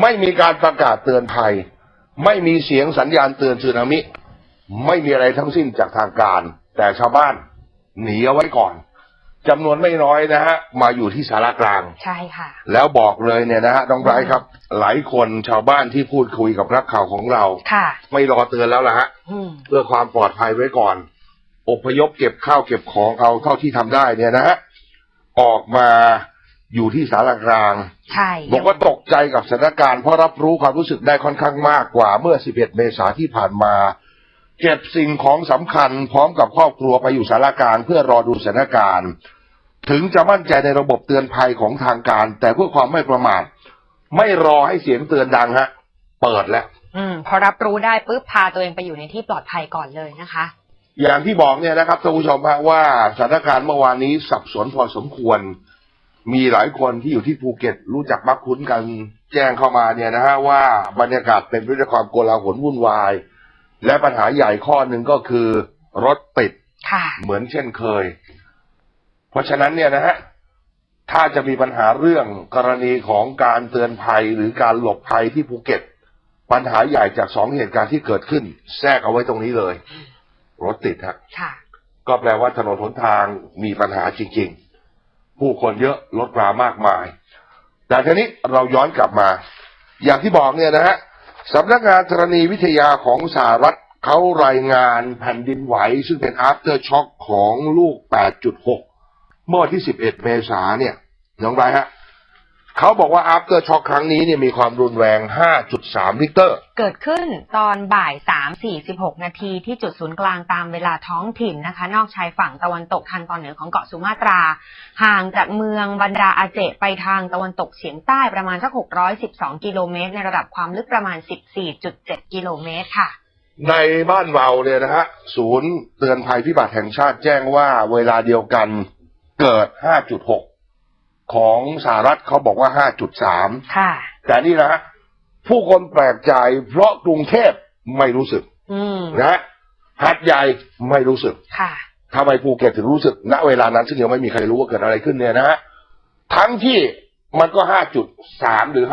ไม่มีการประกาศเตือนภัย ไม่มีเสียงสัญญาณเตือนสึนามิ ไม่มีอะไรทั้งสิ้นจากทางการ แต่ชาวบ้านหนีเอาไว้ก่อนจำนวนไม่น้อยนะฮะ มาอยู่ที่สารกลาง ใช่ค่ะ แล้วบอกเลยเนี่ยนะฮะน้องไบรท์ครับ หลายคนชาวบ้านที่พูดคุยกับนักข่าวของเรา ค่ะ ไม่รอเตือนแล้วล่ะฮะอืมเพื่อความปลอดภัยไว้ก่อน อพยพเก็บข้าวเก็บของเอาเท่าที่ทำได้เนี่ยนะฮะ ออกมา อยู่ที่สารกลางใช่บอกว่าตกใจกับสถานการณ์เพราะรับรู้ความรู้สึกได้ค่อนข้างมากกว่าเมื่อ 11 เมษาที่ผ่านมา เก็บสิ่งของสำคัญพร้อมกับครอบครัวไปอยู่สารกลางเพื่อรอดูสถานการณ์ ถึงจะมั่นใจในระบบเตือนภัยของทางการ แต่เพื่อความไม่ประมาทไม่รอให้เสียงเตือนดังฮะ เปิดแล้ว อืม พอรับรู้ได้ปุ๊บพาตัวเองไปอยู่ในที่ปลอดภัยก่อนเลยนะคะ อย่างที่บอกเนี่ยนะครับท่านผู้ชมฮะว่าสถานการณ์เมื่อวานนี้สับสนพอสมควร มีหลายคนที่อยู่ที่ภูเก็ตรู้จักมักคุ้นกันแจ้งเข้ามาเนี่ยนะฮะว่าบรรยากาศเป็นไปด้วยความโกลาหลวุ่นวาย และปัญหาใหญ่ข้อหนึ่งก็คือรถติดค่ะเหมือนเช่นเคย เพราะฉะนั้นเนี่ยนะฮะถ้าจะมีปัญหาเรื่องกรณีของการเตือนภัยหรือการหลบภัยที่ภูเก็ต ปัญหาใหญ่จากสองเหตุการณ์ที่เกิดขึ้น แทรกเอาไว้ตรงนี้เลย รถติดฮะค่ะก็แปลว่าถนนหนทางมีปัญหาจริง ๆ ผู้คนเยอะรถรามากมายแต่ทีนี้เราย้อนกลับมา อย่างที่บอกเนี่ยนะฮะสำนักงานธรณีวิทยาของสหรัฐเขารายงานแผ่นดินไหว ซึ่งเป็น after shock ของลูก 8.6 เมื่อวันที่ 11 เมษาเนี่ยน้องไรฮะ เขาบอกว่า after shock ครั้งนี้เนี่ยมีความรุนแรง 5.3 ลิกเตอร์ เกิดขึ้นตอนบ่ายสามสี่สิบหกนาทีที่จุดศูนย์กลางตามเวลาท้องถิ่นนะคะ นอกชายฝั่งตะวันตกทางตอนเหนือของเกาะสุมาตรา ห่างจากเมืองบันดาอาเจไปทางตะวันตกเฉียงใต้ประมาณสักหกร้อยสิบสองกิโลเมตร ในระดับความลึกประมาณสิบสี่จุดเจ็ดกิโลเมตรค่ะ ในบ้านเราเนี่ยนะฮะศูนย์เตือนภัยพิบัติแห่งชาติแจ้งว่าเวลาเดียวกันเกิด 5.6 ของสหรัฐเขาบอกว่า 5.3 ค่ะ แต่นี่นะฮะผู้คนแปลกใจเพราะกรุงเทพไม่รู้สึกอืมนะฮะหัดใหญ่ไม่รู้สึกค่ะ ทำไมภูเก็ตถึงรู้สึกณเวลานั้นซึ่งยังไม่มีใครรู้ว่าเกิดอะไรขึ้นเนี่ยนะฮะทั้งที่มันก็ 5.3 หรือ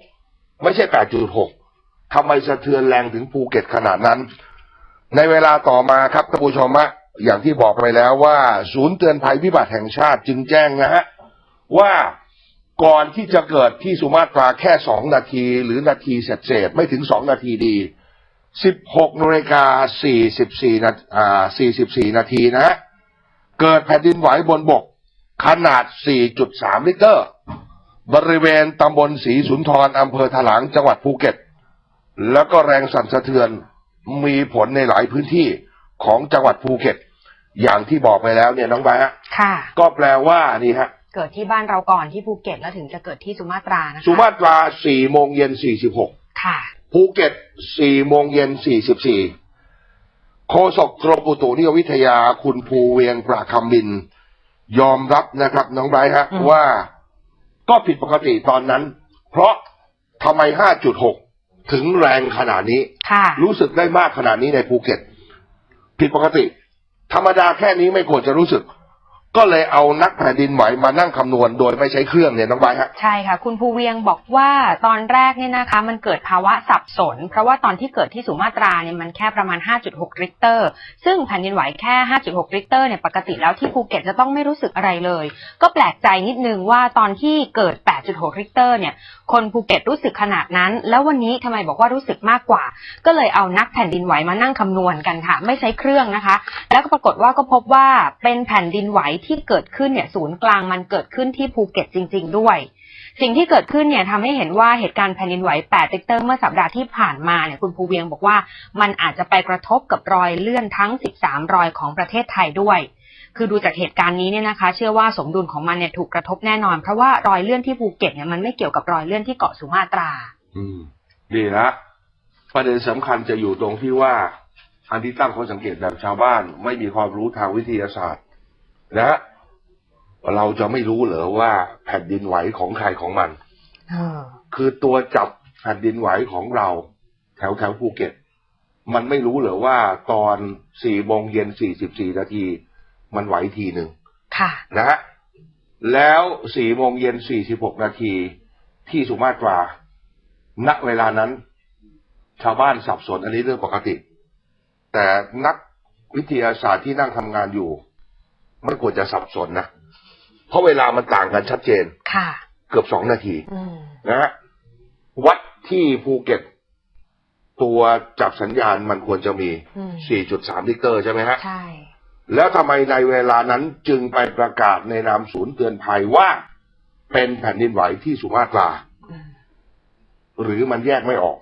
5.6 ไม่ใช่ 8.6ทำไมสะเทือนแรงถึงภูเก็ตขนาดนั้น ในเวลาต่อมาครับท่านผู้ชมฮะอย่างที่บอกไปแล้วว่า ศูนย์เตือนภัยพิบัติแห่งชาติจึงแจ้งนะฮะ ว่าก่อนที่จะเกิดที่สุมาตราแค่สองนาที หรือนาทีเศษๆไม่ถึงสองนาทีดี16นาฬิกา44นาอ่า44นาทีนะฮะเกิดแผ่นดินไหวบนบก ขนาด 4.3 ลิตร บริเวณตำบลศรีสุนทรอำเภอถลางจังหวัดภูเก็ต แล้วก็แรงสั่นสะเทือนมีผลในหลายพื้นที่ของจังหวัดภูเก็ต อย่างที่บอกไปแล้วเนี่ยน้องแบะค่ะก็แปลว่านี่ฮะ เกิดที่บ้านเราก่อนที่ภูเก็ตแล้วถึงจะเกิดที่สุมาตรานะคะสุมาตรา4โมงเย็น46ค่ะ ภูเก็ต4โมงเย็น44โฆษกกรมอุตุนิยมวิทยาคุณภูเวียงประคำบิน ยอมรับนะครับ น้องไบรท์ฮะอืมว่าก็ผิดปกติตอนนั้น เพราะทำไม 5.6 ถึงแรงขนาดนี้ค่ะรู้สึกได้มากขนาดนี้ในภูเก็ต ผิดปกติ ธรรมดาแค่นี้ไม่ควรจะรู้สึก ก็เลยเอานักแผ่นดินไหวมานั่งคำนวณโดยไม่ใช้เครื่องเนี่ยน้องไบฮะ ใช่ค่ะ คุณภูเวียงบอกว่าตอนแรกเนี่ยนะคะ มันเกิดภาวะสับสน เพราะว่าตอนที่เกิดที่สุมาตราเนี่ยมันแค่ประมาณ 5.6 ริกเตอร์ ซึ่งแผ่นดินไหวแค่ 5.6 ริกเตอร์เนี่ยปกติแล้วที่ภูเก็ตจะต้องไม่รู้สึกอะไรเลย ก็แปลกใจนิดนึงว่าตอนที่เกิด 8.6 ริกเตอร์เนี่ยคนภูเก็ตรู้สึกขนาดนั้น แล้ววันนี้ทำไมบอกว่ารู้สึกมากกว่า ก็เลยเอานักแผ่นดินไหวมานั่งคำนวณกันค่ะ ไม่ใช้เครื่องนะคะ แล้วก็ปรากฏว่าก็พบว่าเป็นแผ่นดินไหวที่เกิดขึ้นเนี่ยศูนย์กลางมันเกิดขึ้นที่ภูเก็ตจริง ๆ ด้วย สิ่งที่เกิดขึ้นเนี่ยทำให้เห็นว่าเหตุการณ์แผ่นดินไหว8ริกเตอร์เมื่อสัปดาห์ที่ผ่านมาเนี่ยคุณภูเวียงบอกว่ามันอาจจะไปกระทบกับรอยเลื่อนทั้ง 13 รอยของประเทศไทยด้วยคือดูจากเหตุการณ์นี้เนี่ยนะคะ เชื่อว่าสมดุลของมันเนี่ยถูกกระทบแน่นอน เพราะว่ารอยเลื่อนที่ภูเก็ตเนี่ยมันไม่เกี่ยวกับรอยเลื่อนที่เกาะสุมาตรา อืมดีนะประเด็นสำคัญจะอยู่ตรงที่ว่า อันที่ตั้งข้อสังเกตแบบชาวบ้าน ไม่มีความรู้ทางวิทยาศาสตร์ นะฮะเราจะไม่รู้เหรอว่าแผ่นดินไหวของใครของมันเออคือตัวจับแผ่นดินไหวของเรา แถวแถวภูเก็ต มันไม่รู้เหรอว่าตอนสี่โมงเย็นสี่สิบสี่นาที มันไหวทีหนึ่งค่ะนะฮะแล้วสี่โมงเย็นสี่สิบหกนาทีที่สุมาตราณเวลานั้น ชาวบ้านสับสนอันนี้เรื่องปกติ แต่นักวิทยาศาสตร์ที่นั่งทำงานอยู่ ไม่ควรจะสับสนนะ เพราะเวลามันต่างกันชัดเจน ค่ะ เกือบสองนาทีอืมนะฮะวัดที่ภูเก็ต ตัวจับสัญญาณมันควรจะมีอืม4.3 ลิตรใช่ไหมฮะ ใช่ แล้วทำไมในเวลานั้นจึงไปประกาศในนามศูนย์เตือนภัยว่า เป็นแผ่นดินไหวที่สุมาตราอืมหรือมันแยกไม่ออก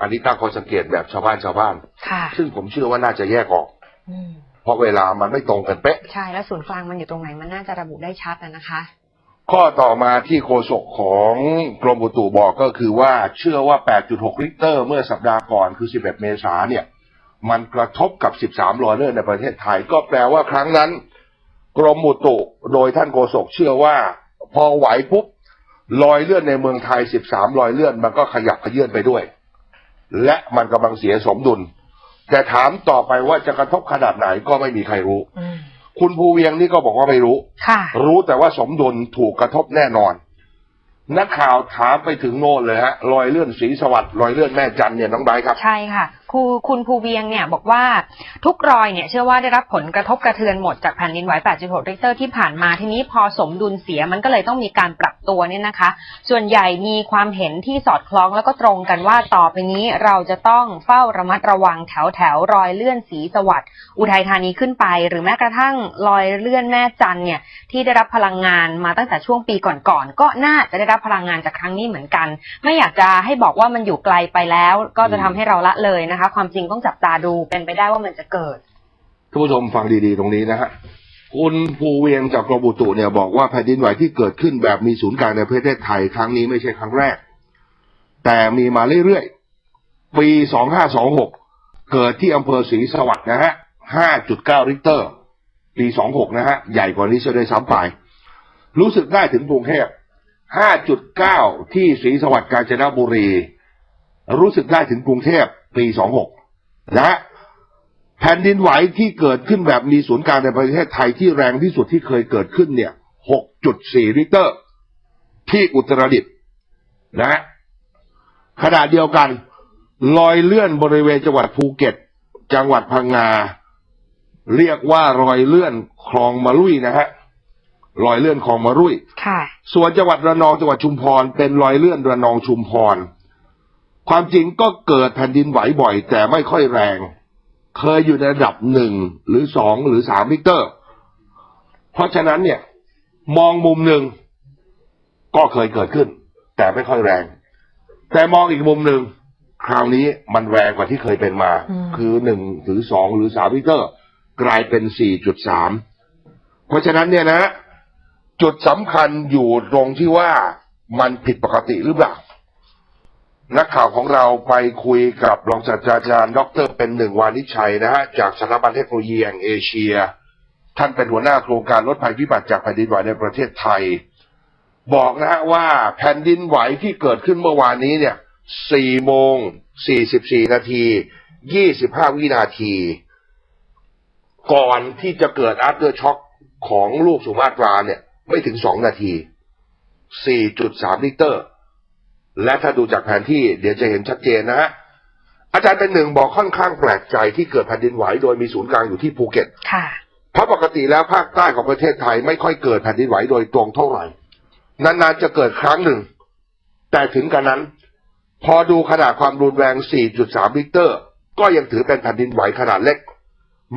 อันนี้ตั้งข้อสังเกตแบบชาวบ้านชาวบ้านค่ะซึ่งผมเชื่อว่าน่าจะแยกออก อืมเพ ราะเวลามันไม่ตรงกันเป๊ะ ใช่แล้วศูนย์กลางมันอยู่ตรงไหนมันน่าจะระบุได้ชัดนะนะคะ ข้อต่อมาที่โฆษกของกรมอุตุบอกก็คือว่าเชื่อว่า 8.6 ลิตรเมื่อสัปดาห์ก่อนคือ 11 เมษาเนี่ย มันกระทบกับ 13 รอยเลื่อนในประเทศไทย ก็แปลว่าครั้งนั้น กรมอุตุโดยท่านโฆษกเชื่อว่า พอไหวปุ๊บรอยเลื่อนในเมืองไทย 13รอยเลื่อนมันก็ขยับขยื่นไปด้วย และมันกำลังเสียสมดุล แต่ถามต่อไปว่าจะกระทบขนาดไหนก็ไม่มีใครรู้ อืมคุณภูเวียงนี่ก็บอกว่าไม่รู้ ค่ะ รู้แต่ว่าสมดุลถูกกระทบแน่นอน นักข่าวถามไปถึงโน่นเลยฮะรอยเลื่อนสีสวัสดิ์รอยเลื่อนแม่จันเนี่ยน้องไบร์ทครับ ใช่ค่ะ ครูคุณภูเวียงเนี่ยบอกว่าทุกรอยเนี่ยเชื่อว่าได้รับผลกระทบกระเทือนหมดจากแผ่นดินไหว 8.6ริกเตอร์ที่ผ่านมาทีนี้พอสมดุลเสียมันก็เลยต้องมีการปรับตัวเนี่ยนะคะ ส่วนใหญ่มีความเห็นที่สอดคล้องแล้วก็ตรงกันว่าต่อไปนี้เราจะต้องเฝ้าระมัดระวังแถวแถวรอยเลื่อนสีสวัสด์อุทัยธานีขึ้นไป หรือแม้กระทั่งรอยเลื่อนแม่จันเนี่ยที่ได้รับพลังงานมาตั้งแต่ช่วงปีก่อนๆก็น่าจะได้รับพลังงานจากครั้งนี้เหมือนกัน ไม่อยากจะให้บอกว่ามันอยู่ไกลไปแล้ว ก็จะทำให้เราละเลยนะคะความจริงต้องจับตาดูเป็นไปได้ว่ามันจะเกิดท่านผู้ชมฟังดีๆ ตรงนี้นะฮะคุณภูเวียงจากกรมอุตุเนี่ยบอกว่าแผ่นดินไหวที่เกิดขึ้นแบบมีศูนย์กลางในประเทศไทยครั้งนี้ไม่ใช่ครั้งแรก แต่มีมาเรื่อยๆ ปี 2526 เกิดที่อำเภอศรีสวัสดิ์นะฮะ 5.9 ริกเตอร์ ปี 26 นะฮะ ใหญ่กว่านี้จะได้ซ้ำไป รู้สึกได้ถึงกรุงเทพ 5.9 ที่ศรีสวัสดิ์กาญจนบุรี รู้สึกได้ถึงกรุงเทพปี 26 นะฮะแผ่นดินไหวที่เกิดขึ้นแบบมีศูนย์กลางในประเทศไทยที่แรงที่สุดที่เคยเกิดขึ้นเนี่ย 6.4 ริกเตอร์ ที่อุตรดิตถ์นะฮะขณะเดียวกันรอยเลื่อนบริเวณจังหวัดภูเก็ต จังหวัดพังงา เรียกว่ารอยเลื่อนคลองมะลุยนะฮะรอยเลื่อนคลองมะลุย ค่ะ ส่วนจังหวัดระนองจังหวัดชุมพร เป็นรอยเลื่อนระนองชุมพร ความจริงก็เกิดแผ่นดินไหวบ่อย แต่ไม่ค่อยแรง เคยอยู่ในระดับหนึ่งหรือสองหรือสามลิกเตอร์ เพราะฉะนั้นเนี่ย มองมุมหนึ่งก็เคยเกิดขึ้น แต่ไม่ค่อยแรง แต่มองอีกมุมหนึ่งคราวนี้มันแรงกว่าที่เคยเป็นมาอืมคือหนึ่งหรือสองหรือสามลิกเตอร์ กลายเป็นสี่จุดสามเพราะฉะนั้นเนี่ยนะ จุดสำคัญอยู่ตรงที่ว่ามันผิดปกติหรือเปล่า นักข่าวของเราไปคุยกับรองศาสตราจารย์ ดร เป็นหนึ่งวานิชัยนะฮะจากสถาบันเทคโนโลยีแห่งเอเชีย ท่านเป็นหัวหน้าโครงการลดภัยพิบัติจากแผ่นดินไหวในประเทศไทย บอกนะฮะว่าแผ่นดินไหวที่เกิดขึ้นเมื่อวานนี้เนี่ย4โมง 44 นาที 25 วินาที ก่อนที่จะเกิด after shock ของลูกสุมาตราเนี่ย ไม่ถึง 2 นาที 4.3 ลิตร และถ้าดูจากแผนที่เดี๋ยวจะเห็นชัดเจนนะฮะอาจารย์เป็นหนึ่งบอกค่อนข้างแปลกใจที่เกิดแผ่นดินไหวโดยมีศูนย์กลางอยู่ที่ภูเก็ตค่ะเพราะปกติแล้วภาคใต้ของประเทศไทยไม่ค่อยเกิดแผ่นดินไหวโดยตรงเท่าไหร่ นานๆจะเกิดครั้งหนึ่ง แต่ถึงกันนั้น พอดูขนาดความรุนแรง 4.3 ลิตรก็ยังถือเป็นแผ่นดินไหวขนาดเล็ก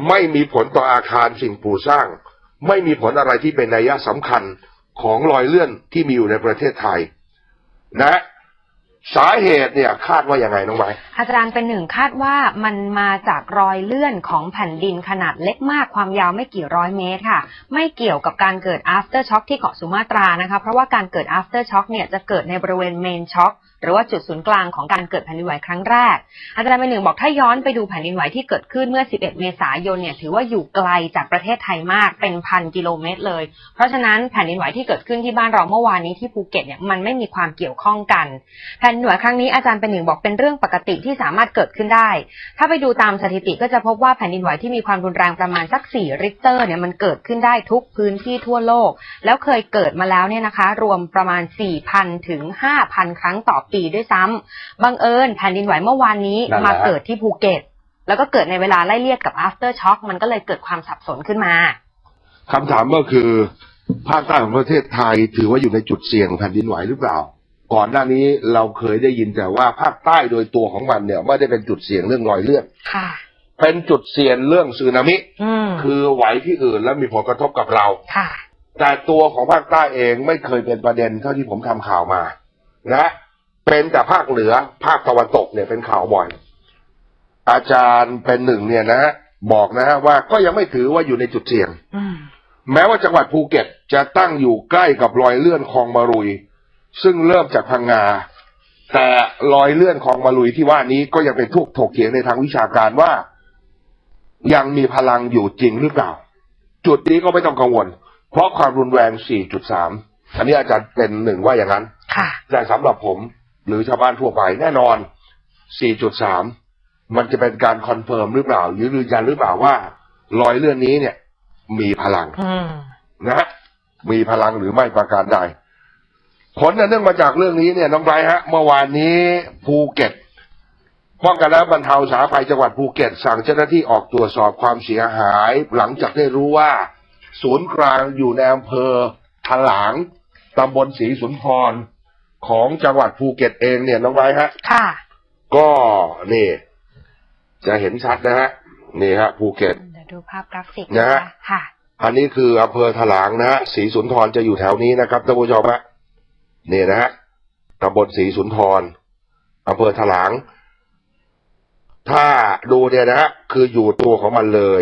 ไม่มีผลต่ออาคารสิ่งปลูกสร้าง ไม่มีผลอะไรที่เป็นนัยสำคัญของรอยเลื่อนที่มีอยู่ในประเทศไทย นะ สาเหตุเนี่ยคาดว่ายังไงน้องไบร์ทอาจารย์เป็นหนึ่งคาดว่ามันมาจากรอยเลื่อนของแผ่นดินขนาดเล็กมากความยาวไม่กี่ร้อยเมตรค่ะ ไม่เกี่ยวกับการเกิด after shock ที่เกาะสุมาตรานะคะ เพราะว่าการเกิด after shock เนี่ยจะเกิดในบริเวณ main shock หรือว่าจุดศูนย์กลางของการเกิดแผ่นดินไหวครั้งแรก อาจารย์เป็นหนึ่งบอกถ้าย้อนไปดูแผ่นดินไหวที่เกิดขึ้นเมื่อ 11 เมษายนเนี่ยถือว่าอยู่ไกลจากประเทศไทยมากเป็นพันกิโลเมตรเลย เพราะฉะนั้นแผ่นดินไหวที่เกิดขึ้นที่บ้านเราเมื่อวานนี้ที่ภูเก็ตเนี่ยมันไม่มีความเกี่ยวข้องกัน แผ่นดินไหวครั้งนี้อาจารย์เป็นหนึ่งบอกเป็นเรื่องปกติที่สามารถเกิดขึ้นได้ ถ้าไปดูตามสถิติก็จะพบว่าแผ่นดินไหวที่มีความรุนแรงประมาณสัก 4 ริกเตอร์เนี่ยมันเกิดขึ้นได้ทุกพื้นที่ทั่วโลก แล้วเคยเกิดมาแล้วเนี่ยนะคะ รวมประมาณ 4,000 ถึง 5,000 ครั้งต่อปีด้วยซ้ำบังเอิญแผ่นดินไหวเมื่อวานนี้นั่นแหละ มาเกิดที่ภูเก็ต แล้วก็เกิดในเวลาไล่เลี่ยกับ after shock มันก็เลยเกิดความสับสนขึ้นมา คำถามก็คือ ภาคใต้ของประเทศไทยถือว่าอยู่ในจุดเสี่ยงแผ่นดินไหวหรือเปล่า ก่อนหน้านี้เราเคยได้ยินแต่ว่าภาคใต้โดยตัวของมันเนี่ยไม่ได้เป็นจุดเสี่ยงเรื่องรอยเลื่อนค่ะ เป็นจุดเสี่ยงเรื่องสึนามิ อืมคือไหวที่อื่นแล้วมีผลกระทบกับเรา ค่ะ แต่ตัวของภาคใต้เองไม่เคยเป็นประเด็นเท่าที่ผมทำข่าวมา นะ เป็นแต่ภาคเหนือภาคตะวันตกเนี่ยเป็นข่าวบ่อย อาจารย์เป็นหนึ่งเนี่ยนะฮะบอกนะฮะว่าก็ยังไม่ถือว่าอยู่ในจุดเสี่ยงอืมแม้ว่าจังหวัดภูเก็ตจะตั้งอยู่ใกล้กับรอยเลื่อนคลองมารุย ซึ่งเริ่มจากพังงา แต่รอยเลื่อนคลองมารุยที่ว่านี้ก็ยังเป็นทุกถกเถียงในทางวิชาการว่า ยังมีพลังอยู่จริงหรือเปล่า จุดนี้ก็ไม่ต้องกังวล เพราะความรุนแรง 4.3 อันนี้อาจารย์เป็นหนึ่งว่าอย่างนั้นค่ะแต่สำหรับผม หรือชาวบ้านทั่วไปแน่นอน 4.3 มันจะเป็นการคอนเฟิร์มหรือเปล่า หรือยืนยันหรือเปล่าว่า รอยเลื่อนนี้เนี่ย มีพลังอืมนะฮะมีพลังหรือไม่ประการใดผลอันเนื่องมาจากเรื่องนี้เนี่ยน้องไบรท์ฮะ เมื่อวานนี้ภูเก็ตป้องกันและบรรเทาสาธารณภัยจังหวัดภูเก็ต สั่งเจ้าหน้าที่ออกตรวจสอบความเสียหาย หลังจากได้รู้ว่า ศูนย์กลางอยู่ในอำเภอถลางตำบลศรีสุนทร ของจังหวัดภูเก็ตเองเนี่ยน้องไบรท์ฮะ ค่ะ ก็นี่ จะเห็นชัดนะฮะนี่ฮะภูเก็ตเดี๋ยวดูภาพกราฟิกนะฮะค่ะ อันนี้คืออำเภอถลางนะฮะศรีสุนทรจะอยู่แถวนี้นะครับท่านผู้ชมฮะนี่นะฮะตำบลศรีสุนทรอำเภอถลาง ถ้าดูเนี่ยนะฮะคืออยู่ตัวของมันเลย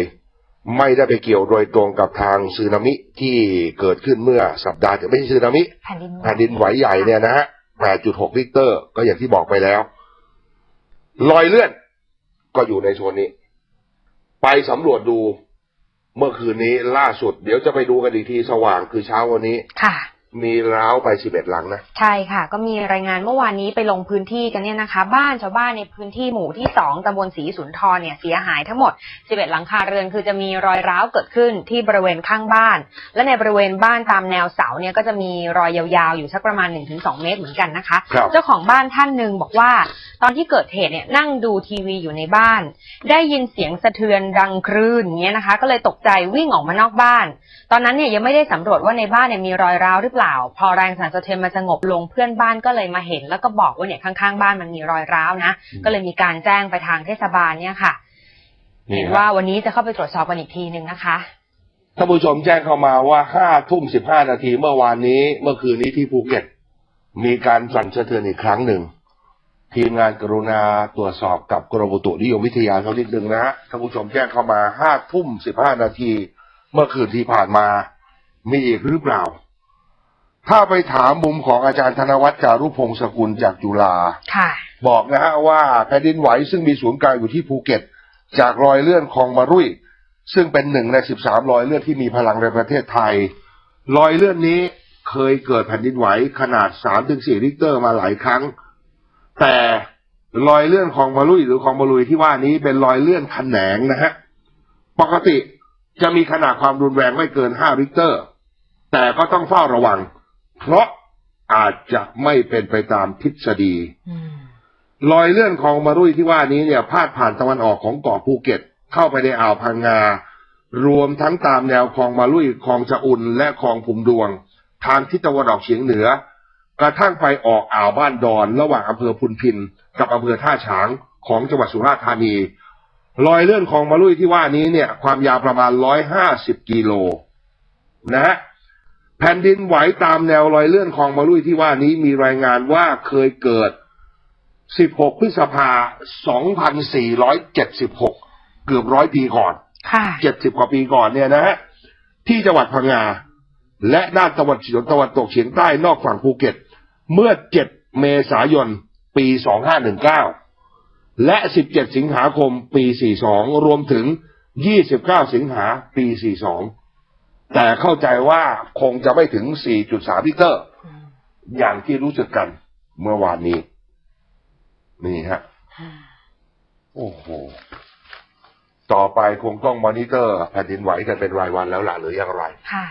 ไม่ได้ไปเกี่ยวโดยตรงกับทางสึนามิที่เกิดขึ้นเมื่อสัปดาห์ที่ไม่ใช่สึนามิแผ่นดินไหวแผ่นดินไหวใหญ่เนี่ยนะฮะ 8.6ริกเตอร์ ก็อย่างที่บอกไปแล้วรอยเลื่อน ก็อยู่ในโซนนี้ ไปสำรวจดูเมื่อคืนนี้ล่าสุด เดี๋ยวจะไปดูกันอีกทีสว่างคือเช้าวันนี้ค่ะ มีร้าวไป11หลังนะ ใช่ค่ะ ก็มีรายงานเมื่อวานนี้ไปลงพื้นที่กันเนี่ยนะคะ บ้านชาวบ้านในพื้นที่หมู่ที่สองตำบลศรีสุนทรเนี่ยเสียหายทั้งหมด11หลังคาเรือนคือจะมีรอยร้าวเกิดขึ้นที่บริเวณข้างบ้าน และในบริเวณบ้านตามแนวเสาเนี่ยก็จะมีรอยยาวๆอยู่สักประมาณ1-2เมตรเหมือนกันนะคะครับเจ้าของบ้านท่านหนึ่งบอกว่า ตอนที่เกิดเหตุเนี่ยนั่งดูทีวีอยู่ในบ้าน ได้ยินเสียงสะเทือนดังคลื่นอย่างเงี้ยนะคะ ก็เลยตกใจวิ่งออกมานอกบ้าน ตอนนั้นเนี่ยยังไม่ได้สำรวจว่าในบ้านเนี่ยมีรอยร้าวหรือเปล่าพอแรงสั่นสะเทือนมันสงบลงเพื่อนบ้านก็เลยมาเห็น แล้วก็บอกว่าเนี่ยข้างๆ บ้านมันมีรอยร้าวนะอืมก็เลยมีการแจ้งไปทางเทศบาลเนี่ยค่ะนี่เห็นฮะว่าวันนี้จะเข้าไปตรวจสอบกันอีกทีหนึ่งนะคะท่านผู้ชมแจ้งเข้ามาว่าห้าทุ่มสิบห้านาทีเมื่อวานนี้เมื่อคืนนี้ที่ภูเก็ต มีการสั่นสะเทือนอีกครั้งหนึ่งทีมงานกรุณาตรวจสอบกับกรมอุตุนิยมวิทยาเขานิดนึงนะฮะท่านผู้ชมแจ้งเข้ามาห้าทุ่มสิบห้านาที เมื่อคืนที่ผ่านมา มีอีกหรือเปล่า ถ้าไปถามมุมของอาจารย์ธนวัฒน์จารุพงศกุลจากจุฬาค่ะ บอกนะฮะว่าแผ่นดินไหวซึ่งมีศูนย์กลางอยู่ที่ภูเก็ต จากรอยเลื่อนคลองมารุยซึ่งเป็นหนึ่งในสิบสามรอยเลื่อนที่มีพลังในประเทศไทย รอยเลื่อนนี้เคยเกิดแผ่นดินไหวขนาดสามถึงสี่ริกเตอร์มาหลายครั้ง แต่รอยเลื่อนคลองมารุยหรือคลองมารุยที่ว่านี้เป็นรอยเลื่อนแขนงนะฮะปกติจะมีขนาดความรุนแรงไม่เกินห้าริกเตอร์ แต่ก็ต้องเฝ้าระวัง เพราะอาจจะไม่เป็นไปตามทฤษฎีอืมรอยเลื่อนคลองมารุยที่ว่านี้เนี่ยพาดผ่านตะวันออกของเกาะภูเก็ต เข้าไปในอ่าวพังงา รวมทั้งตามแนวคลองมารุยคลองจะอุ่นและคลองภูมิดวง ทางทิศตะวันออกเฉียงเหนือ กระทั่งไปออกอ่าวบ้านดอน ระหว่างอำเภอพุนพิน กับอำเภอท่าฉางของจังหวัดสุราษฎร์ธานีรอยเลื่อนคลองมารุยที่ว่านี้เนี่ย ความยาวประมาณร้อยห้าสิบกิโลนะฮะ แผ่นดินไหวตามแนวรอยเลื่อนคลองมารุยที่ว่านี้มีรายงานว่าเคยเกิด 16 พฤษภา 2476 เกือบร้อยปีก่อนค่ะ70 กว่าปีก่อนเนี่ยนะฮะ ที่จังหวัดพังงา และด้านตะวันตะวันตกเฉียงใต้นอกฝั่งภูเก็ต เมื่อ 7 เมษายน ปี 2519 และ 17 สิงหาคม ปี 42 รวมถึง 29 สิงหาปี 42 แต่เข้าใจว่าคงจะไม่ถึง 4.3 ลิตร อย่างที่รู้สึกกันเมื่อวานนี้ นี่ฮะ โอ้โห ต่อไปคงต้องมอนิเตอร์แผ่นดินไหวกันเป็นรายวันแล้วล่ะหรืออย่างไรค่ะ